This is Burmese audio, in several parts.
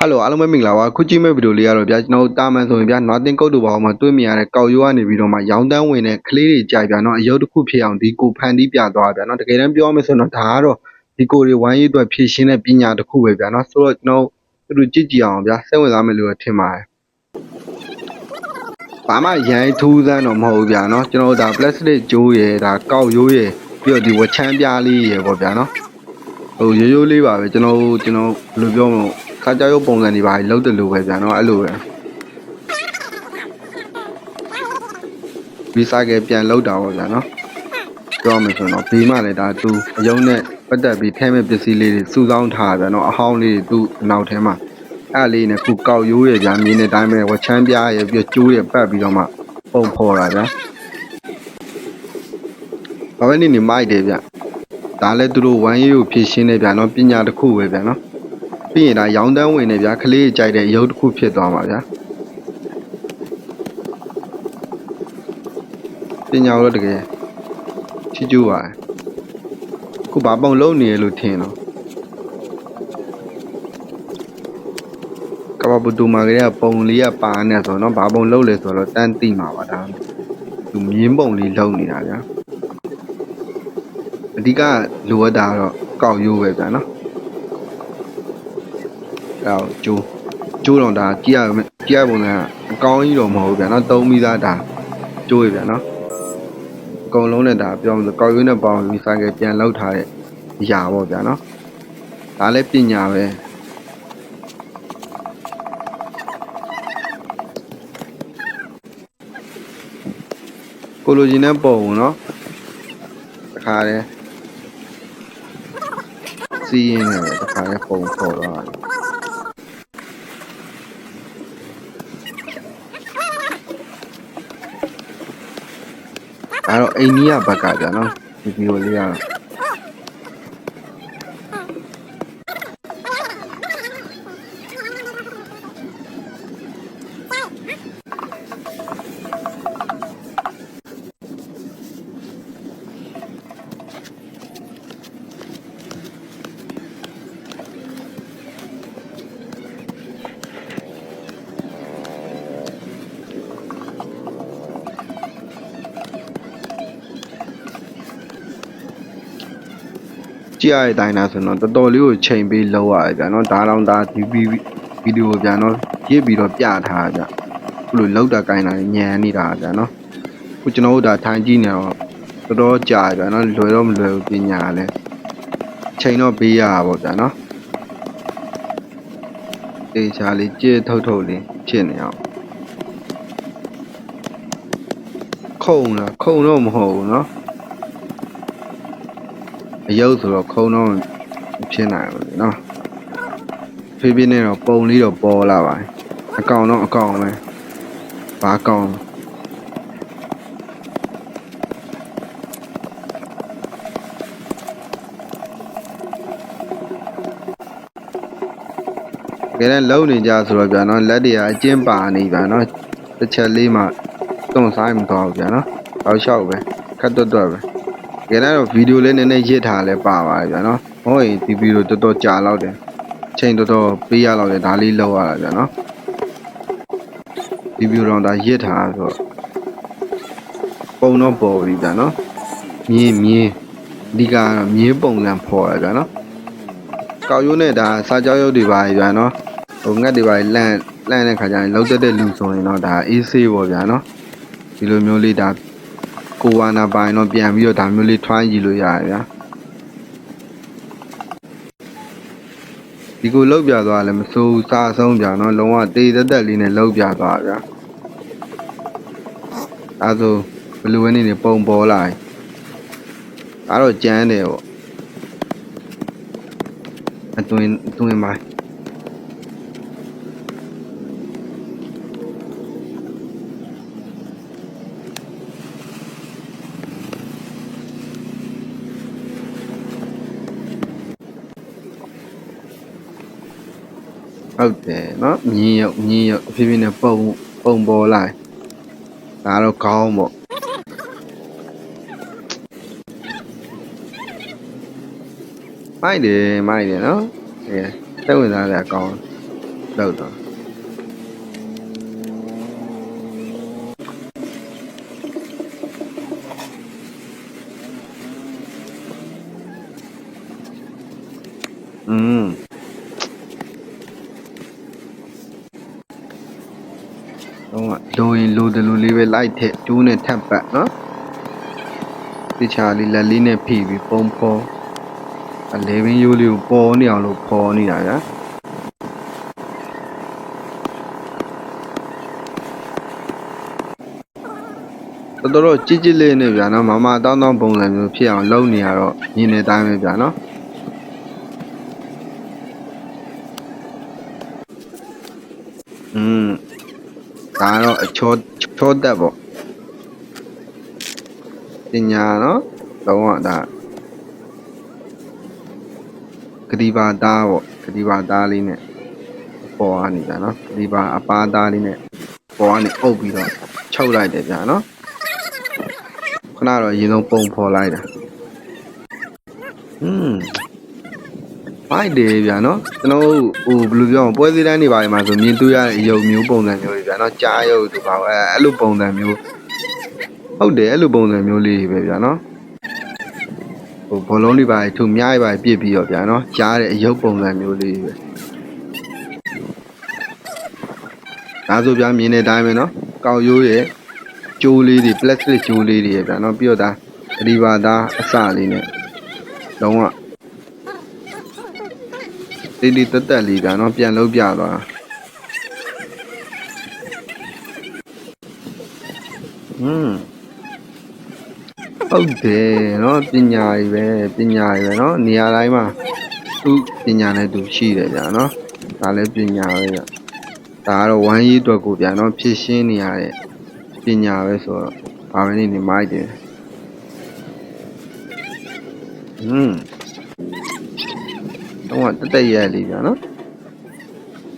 ဟယ်လိုအားလုံးပဲမင်္ဂလာပါခုကြည့်မဲ့ဗီဒီယိုလေးကတော့ဗျာကျွန်တော်တို့တာမန်ဆိုရင်ဗျာနွားတင်ကုတ်တူပေါင်းမှာတွေ့မြင်ရတဲ့ကောက်ရိုးကနေပြီးတော့မှရောင်းတန်းဝင်တဲ့ကလေးတွေကြိုက်ဗျာနော်အယုတ်တစ်ခုဖြစ်အောင်ဒီကိုဖန်တီးပြသွားဗျာနော်တကယ်တမ်းပြောရမယ်ဆိုတော့ဒါကတော့ဒီကိုတွေဝိုင်းရေးအတွက်ဖြည့်ရှင်းတဲ့ပညာတစ်ခုပဲဗျာနော်ဆိုတော့ကျွန်တော်တို့သူတို့ကြည့်ကြည့်အောင်ဗျာစိတ်ဝင်စားမယ်လို့ထင်ပါတယ်ဘာမှရိုင်းထူးစမ်းတော့မဟုတ်ဘူးဗျာနော်ကျွန်တော်တို့ဒါ plastic ကြိုးရယ်ဒါကောက်ရိုးရယ်ပြီးတော့ဒီဝချမ်းပြားလေးရယ်ပေါ့ဗျာနော်ဟိုရိုးရိုးလေးပါပဲကျွန်တော်တို့ကျွန်တော်ဘယ်လိုပြောမလဲ ခါကြောက်ရုပ်ပုံစံတွေပါလောက်တယ်လို့ပဲဗျာနော်အဲ့လိုပဲဒီစားကပြန်လောက်တာပေါ့ဗျာနော်ပြောရမယ်ဆိုတော့ဘေးမှလည်းဒါသူအယုံနဲ့ပတ်သက်ပြီးထဲမဲ့ပစ္စည်းလေးတွေစုဆောင်းထားတာဗျာနော်အဟောင်းလေးတွေသူ့နောက်ထဲမှာအဲ့လေးနဲ့ခုကောက်ရိုးရဗျာမြင်းတဲ့အတိုင်းပဲဝချမ်းပြားရပြီးကျိုးရပတ်ပြီးတော့မှပုံဖော်တာဗျာဘာပဲနေနေမိုက်တယ်ဗျဒါလည်းသူတို့ဝမ်းရေးကိုဖြည့်ရှင်းနေဗျာနော်ပညာတစ်ခုပဲဗျာနော် ပြီးရင်ဒါရောင်းတန်းဝင်နေဗျာကလေးကြိုက်တဲ့အယုတ်တစ်ခုဖြစ်သွားမှာဗျာပညာတော့တကယ်ချီကျူးပါတယ်ခုဘာပုံလုံးနေရလို့ထင်တော့ကဘာဘူတူမာကလေးကပုံလေးကပါနေဆိုတော့ဘာပုံလုံးလဲဆိုတော့တန်းတိမှာပါဒါသူမြင်းပုံလေးလုံးနေတာဗျာအဓိကလိုအပ်တာကတော့ကောက်ရိုးပဲဗျာနော် အဲတော့ကျိုးကျိုးတော့ဒါကြည့်ရမယ်ကြည့်ရပုံကအကောင်းကြီးတော့မဟုတ်ဘူးဗျာနော်သုံးပြီးသားဒါကျိုးရဗျာနော်အကုန်လုံးနဲ့ဒါပြောမလို့ကောက်ရိုးနဲ့ပေါင်းပြီးစားကပြန်လောက်ထားတဲ့အရာပေါ့ဗျာနော်ဒါလည်းပညာပဲကိုလိုချင်တဲ့ပုံနော်တခါတည်းစီးရင်လည်းတခါလေးပုံပေါ်တော့ အဲ့တော့အိန္ဒိယဘက်ကကြာနော်ဒီဗီဒီယိုလေးက ကြည့်ရတဲ့အတိုင်းလားဆိုတော့တော်တော်လေးကိုချိန်ပေးလောက်ရတယ်ဗျာနော်ဒါတော့ဒါဒီဗီဒီယိုဗျာနော်ရစ်ပြီးတော့ပြထားတာဗျဘလို့လောက်တာကိုင်းတာညံနေတာဗျာနော်ခုကျွန်တော်တို့ဒါထိုင်ကြည့်နေတော့တော်တော်ကြာဗျာနော်လွယ်တော့မလွယ်ဘူးပညာလည်းချိန်တော့ပေးရတာပေါ့ဗျာနော်အေးချာလေးကြည့်ထုတ်ထုတ်လေးဖြစ်နေအောင်ခုံလားခုံတော့မဟုတ်ဘူးနော် အယုတ်ဆိုတော့ခုံတော့မဖြစ်နိုင်ဘူးလေနော်ဖေးဖေးနဲ့တော့ပုံလေးတော့ပေါ်လာပါတယ်အကောင်တော့အကောင်ပဲဘာကောင်ကဲလည်းလုံနေကြဆိုတော့ဗျာနော်လက်တွေကအကျဉ်းပါနေဗျာနော်တစ်ချက်လေးမှတုံဆိုင်မသွားဘူးဗျာနော်တောက်လျှောက်ပဲခက်တွတ်တွတ်ပဲတ ကယ်တော့ဗီဒီယိုလေးနည်းနည်းရစ်ထားလဲပါပါတယ်ဗျာနော်မဟုတ်ရင်ဒီဗီဒီယိုတော်တော်ကြာလောက်တယ်ချိန်တော်တော်ပေးရလောက်တယ်ဒါလေးလောက်ရတာဗျာနော်ဒီဗီဒီယိုတော့ဒါရစ်ထားဆိုတော့ပုံတော့ပေါ်ပြီဗျာနော်မြင်းမြင်းအဓိကကတော့မြင်းပုံစံဖော်ရဗျာနော်ကောက်ရိုးနဲ့ဒါစာကြောရုပ်တွေပါဗျာနော်ဟိုငတ်တွေပါလန့်လန့်တဲ့ခါကျရင်လောက်တက်တဲ့လူဆိုရင်တော့ဒါအေးဆေးပေါ့ဗျာနော်ဒီလိုမျိုးလေးဒါ ကိုဝါနာပိုင်းတော့ပြန်ပြီးတော့ဒါမျိုးလေးထွားရည်လို့ရတယ်ဗျာဒီကိုလောက်ပြသွားလည်းမစိုးဘူးစားဆုံးပြနော်လုံးဝတေးသက်သက်လေးနဲ့လောက်ပြသွားဗျာအဲဆိုဘလူးဝင်းနေနေပုံပေါ်လာတယ်အဲ့တော့ကြမ်းတယ်ပေါ့အတွင်းအတွင်းပိုင်း ဟုတ်တယ်နော်မြင်းရုပ်မြင်းရုပ်အဖြည်းဖြည်းနဲ့ပုံပုံပေါ်လာတယ်ဒါတော့ကောင်းပေါ့မိုက်တယ်မိုက်တယ်နော်အဲစိတ်ဝင်စားစရာကောင်းတယ်လောက်တော့ တော့လိုရင်လိုတယ်လိုလေးပဲလိုက်ထက်ကျိုးနဲ့ထပ်ပတ်နော်တခြားလေးလက်လေးနဲ့ဖိပြီးပုံဖော်အလေးပင်ရိုးလေးကိုပေါ်နေအောင်လို့ဖော်နေတာဗျာတော်တော်ကြည်ကြည်လေးနဲ့ဗျာနော်မမတောင်းတောင်းပုံစံမျိုးဖြစ်အောင်လုပ်နေရတော့ညီနေတိုင်းပဲဗျာနော်อืม ဒါကတော့အချောချောတက်ပေါ့ပညာနော်တော့ကဒါဂတိပါသားပေါ့ဂတိပါသားလေးနဲ့ပေါ်ကနေဗျာနော်ဂတိပါအပါသားလေးနဲ့ပေါ်ကနေအုပ်ပြီးတော့ချုပ်လိုက်တယ်ဗျာနော်ခဏတော့ရေလုံးပုံဖော်လိုက်တာอืม ဖိုက်တယ်ဗျာနော်ကျွန်တော်တို့ဟိုဘယ်လိုပြောမလဲပွဲစည်းတန်းတွေပါမှာဆိုမြင်တွေ့ရတဲ့အယုံမျိုးပုံစံမျိုးတွေဗျာနော်ကြားရုပ်သူပါအဲအဲ့လိုပုံစံမျိုးဟုတ်တယ်အဲ့လိုပုံစံမျိုးလေးပဲဗျာနော်ဟိုဘောလုံးတွေပါထုများရပါပြစ်ပြီးတော့ဗျာနော်ကြားတဲ့အယုတ်ပုံစံမျိုးလေးပဲဒါဆိုဗျာမြင်တဲ့အတိုင်းပဲနော်ကောက်ရိုးရဲ့ကျိုးလေးတွေ plastic ကျိုးလေးတွေဗျာနော်ပြီးတော့ဒါအဒီပါသားအစလေးနဲ့လုံးဝ လေးလေးတက်တက်လေးဗျာနော်ပြန်လုပ်ပြသွားတာဟွန်းဟုတ်တယ်နော်ပညာကြီးပဲပညာကြီးပဲနော်နေရာတိုင်းမှာသူပညာနဲ့သူရှိတယ်ဗျာနော်ဒါလည်းပညာပဲဗျာဒါကတော့ဝမ်းရေးအတွက်ကိုဗျာနော်ဖြစ်ရှင်းနေရတဲ့ပညာပဲဆိုတော့ဘာပဲနေနေမိုက်တယ်ဟွန်း တော့တက်တက်ရဲလေးဗျာနော်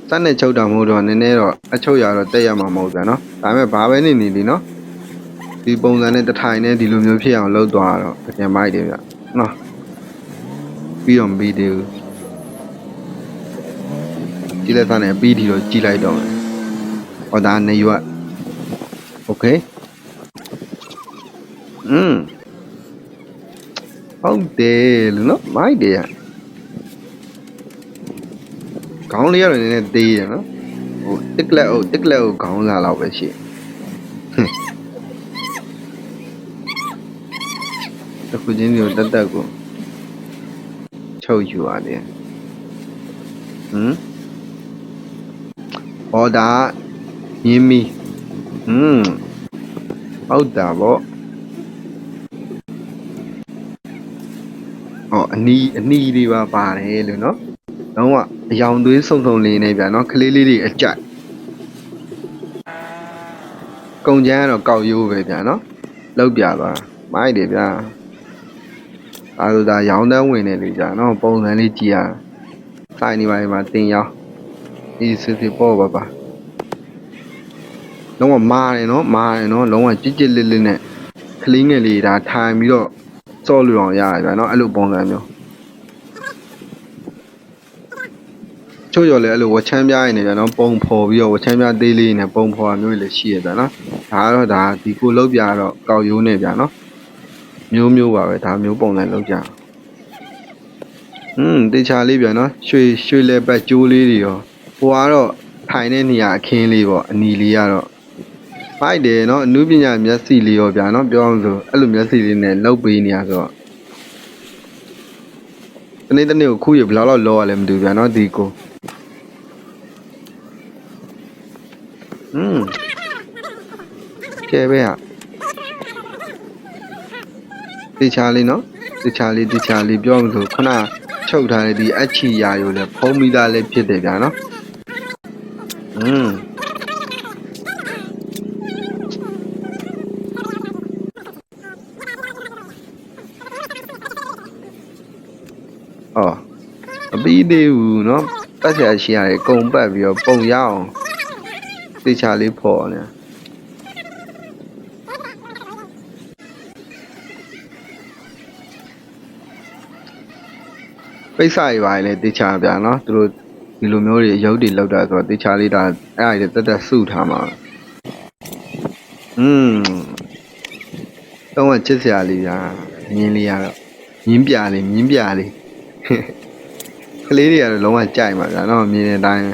စက်နဲ့ချုပ်တာမဟုတ်တော့နည်းနည်းတော့အချုပ်ရတော့တက်ရမှာမဟုတ်ဗျာနော်ဒါပေမဲ့ဘာပဲနေနေလीနော်ဒီပုံစံနဲ့တစ်ထိုင်နဲ့ဒီလိုမျိုးဖြစ်အောင်လုပ်သွားတော့တကယ်မိုက်တယ်ဗျနော်ပြီးတော့မပြီးသေးဘူးကြည့်လက်သားနဲ့ပြီးထီတော့ကြည့်လိုက်တော့မယ်ဟောဒါနေရွက်โอเคอืมဟုတ်တယ်လို့နော်မိုက်တယ် ခေါင်းလေးကတော့နည်းနည်းသေးရနော်ဟိုတစ်လက်အုပ်တစ်လက်အုပ်ခေါင်းစားလောက်ပဲရှိတခုချင်းစီကိုတက်တက်ကိုချုပ်ယူရတယ်ဟမ်ဟောဒါမြင်းမီဟွန်းဟုတ်တာဗောဟောအနီးအနီးလေးပါပါတယ်လို့နော်လုံးဝ အယောင်သွေးဆုံဆုံလေးနေဗျာနော်ကလေးလေးတွေအကြိုက်ကုံချမ်းကတော့ကောက်ရိုးပဲဗျာနော်လောက်ပြသွားမိုက်တယ်ဗျာအဲဒါဒါရောင်းတန်းဝင်နေလေကြာနော်ပုံစံလေးကြည့်ရစိုက်နေပါလေမှာတင်ရောင်းဒီစစ်စစ်ပေါ့ပါပါလုံးဝမာတယ်နော်မာတယ်နော်လုံးဝကြစ်ကြစ်လစ်လစ်နဲ့ကလေးငယ်လေးဒါထိုင်ပြီးတော့စော့လူအောင်ရတယ်ဗျာနော်အဲ့လိုပုံစံမျိုး ချို့ရော်လည်းအဲ့လိုဝချမ်းပြားနေကြနော်ပုံဖော်ပြီးတော့ဝချမ်းပြားသေးလေးနဲ့ပုံဖော်မျိုးတွေလည်းရှိရဗျာနော်ဒါကတော့ဒါဒီကိုလောက်ပြတော့ကောက်ရိုးနေဗျာနော်မျိုးမျိုးပါပဲဒါမျိုးပုံစံလောက်ကြอืมတေချာလေးဗျာနော်ရွှေရွှေလဲပတ်ကျိုးလေးတွေရောဟိုကတော့ထိုင်တဲ့နေရာအခင်းလေးပေါ့အနီလေးကတော့ဖိုက်တယ်နော်အနုပညာမျက်စိလေးရောဗျာနော်ပြောအောင်ဆိုအဲ့လိုမျက်စိလေးနဲ့လောက်ပေးနေရဆိုတော့တနေ့တနေ့ကိုခုရဘယ်လောက်လောက်လောရလဲမသိဘူးဗျာနော်ဒီကို ကဲပဲဟာတေချာလေးနော်တေချာလေးတေချာလေးပြောမှဆိုခုနချုပ်ထားတဲ့ဒီအချီယာရိုလည်းဖုံးမိသားလည်းဖြစ်တယ်ဗျာနော်อืมအော်အပြီးသေးဘူးเนาะပတ်ဆက်ရှိရတယ်ကုံပတ်ပြီးတော့ပုံရအောင်တေချာလေးဖော်နေ ပိတ်စာတွေပါလေတေချာဗျာနော်သူတို့ဒီလိုမျိုးတွေရုပ်တွေလောက်တာဆိုတော့တေချာလေးဒါအဲ့အဲ့တက်တက်စုထားမှာอืมတော့ချစ်စရာလေးဗျာမြင်းလေးရတော့မြင်းပြလေးမြင်းပြလေးကလေးတွေကတော့လုံးဝကြိုက်မှာဗျာနော်မြင်တဲ့အတိုင်း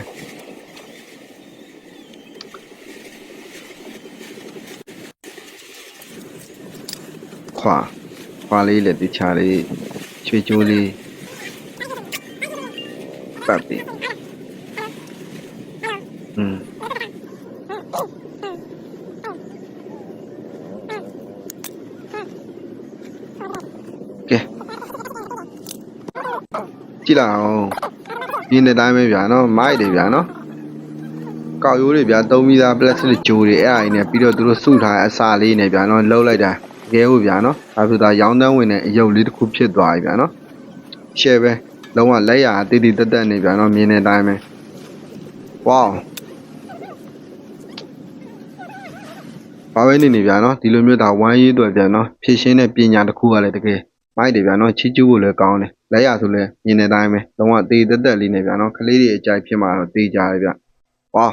ခွာခွာလေးလည်းတေချာလေးချွေချိုးလေး ပတ်ပြီးอืมကဲကြည့်လိုက်အောင်မြင်တဲ့အတိုင်းပဲဗျာနော်မိုက်တယ်ဗျာနော်ကောက်ရိုးတွေဗျာသုံးပြီးသား plastic ဂျိုတွေအဲ့အရင်နဲ့ပြီးတော့သူတို့စုထားတဲ့အစာလေးနဲ့ဗျာနော်လှုပ်လိုက်တာတကယ်ဟုတ်ဗျာနော်ဒါဆိုဒါရောင်းတန်းဝင်တဲ့အယုတ်လေးတစ်ခုဖြစ်သွားပြီဗျာနော် share ပဲ လုံးဝလက်ရအတိတိတက်တက်နေဗျာနော်မြင်တဲ့အတိုင်းပဲဝေါဘာပဲနေနေဗျာနော်ဒီလိုမျိုးဒါဝမ်းရေးအတွက်ဗျာနော်ဖြည့်ရှင်းတဲ့ပညာတစ်ခုကလည်းတကယ်မိုက်တယ်ဗျာနော်ချီးကျူးဖို့လည်းကောင်းတယ်လက်ရဆိုလည်းမြင်တဲ့အတိုင်းပဲလုံးဝတေးတက်တက်လေးနေဗျာနော်ကလေးတွေအကြိုက်ဖြစ်မှာတော့တေးကြတယ်ဗျဝေါ